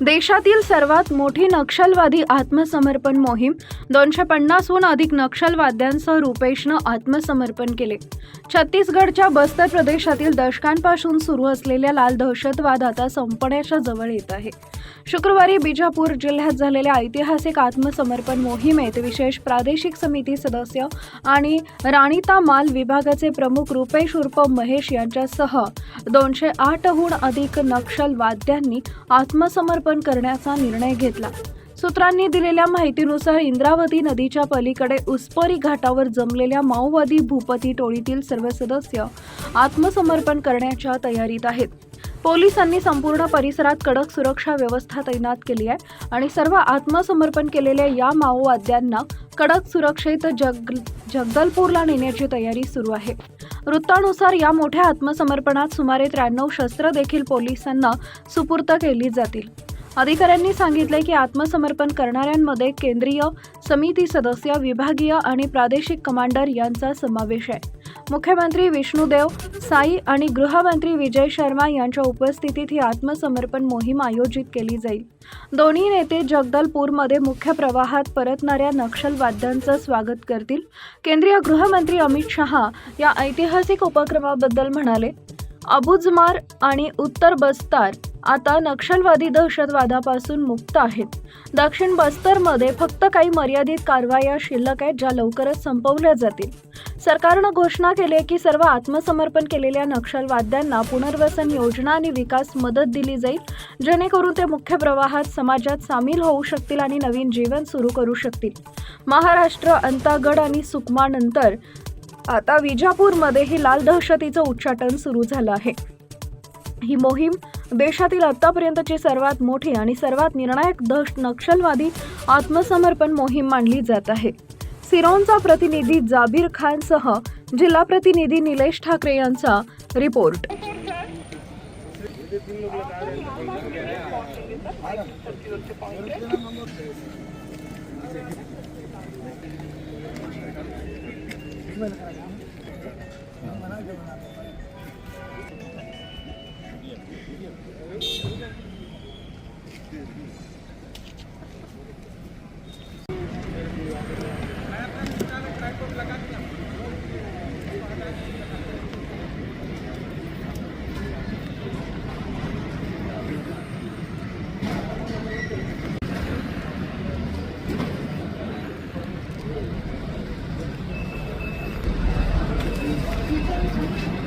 देशातील सर्वात मोठी नक्षलवादी आत्मसमर्पण मोहीम दोनशे पन्नासहून अधिक नक्षलवाद्यांसह रुपेशनं आत्मसमर्पण केले. छत्तीसगडच्या बस्तर प्रदेशातील दशकांपासून सुरू असलेल्या लाल दहशतवाद आता संपण्याच्या जवळ येत आहे. शुक्रवारी बिजापूर जिल्ह्यात झालेल्या ऐतिहासिक आत्मसमर्पण मोहिमेत विशेष प्रादेशिक समिती सदस्य आणि राणीता माल विभागाचे प्रमुख रुपेश उर्फ महेश यांच्यासह दोनशे आठहून अधिक नक्षलवाद्यांनी आत्मसमर्पण करण्याचा निर्णय घेतला. सूत्रांनी दिलेल्या माहितीनुसार इंद्रावती नदीच्या पलीकडे उसपरी घाटावर जमलेल्या माओवादी भूपती टोळीतील सर्व सदस्य आत्मसमर्पण करण्याच्या तयारीत आहेत. पोलिसांनी संपूर्ण परिसरात कडक सुरक्षा व्यवस्था तैनात केली आहे आणि सर्व आत्मसमर्पण केलेल्या या माओवाद्यांना कडक सुरक्षेत जग जगदलपूरला नेण्याची तयारी सुरू आहे. वृत्तानुसार या मोठ्या आत्मसमर्पणात सुमारे त्र्याण्णव शस्त्र देखील पोलिसांना सुपूर्त केली जातील. अधिकाऱ्यांनी सांगितले की आत्मसमर्पण करणाऱ्यांमध्ये केंद्रीय समिती सदस्य विभागीय आणि प्रादेशिक कमांडर यांचा समावेश आहे. मुख्यमंत्री विष्णुदेव साई आणि गृहमंत्री विजय शर्मा यांच्या उपस्थितीत ही आत्मसमर्पण मोहीम आयोजित केली जाईल. दोन्ही नेते जगदलपूरमध्ये मुख्य प्रवाहात परतणाऱ्या नक्षलवाद्यांचं स्वागत करतील. केंद्रीय गृहमंत्री अमित शहा या ऐतिहासिक उपक्रमाबद्दल म्हणाले अबुजमार आणि उत्तर बस्तार आता नक्षलवादी दहशतवादापासून मुक्त आहेत. दक्षिण बस्तरमध्ये फक्त काही मर्यादित कारवाया शिल्लक आहेत ज्या लवकरच संपवल्या जातील. सरकारनं घोषणा केली आहे की सर्व आत्मसमर्पण केलेल्या नक्षलवाद्यांना पुनर्वसन योजना आणि विकास मदत दिली जाईल जेणेकरून ते मुख्य प्रवाहात समाजात सामील होऊ शकतील आणि नवीन जीवन सुरू करू शकतील. महाराष्ट्र अंतागड आणि सुकमानंतर आता विजापूरमध्येही लाल दहशतीचं उच्चाटन सुरू झालं आहे. ही मोहीम देशातील आतापर्यंतची सर्वात मोठी आणि सर्वात निर्णायक दश नक्षलवादी आत्मसमर्पण मोहीम मानली जात आहे. सिरोनचा प्रतिनिधी जाबीर खानसह जिल्हा प्रतिनिधी निलेश ठाकरे यांचा रिपोर्ट.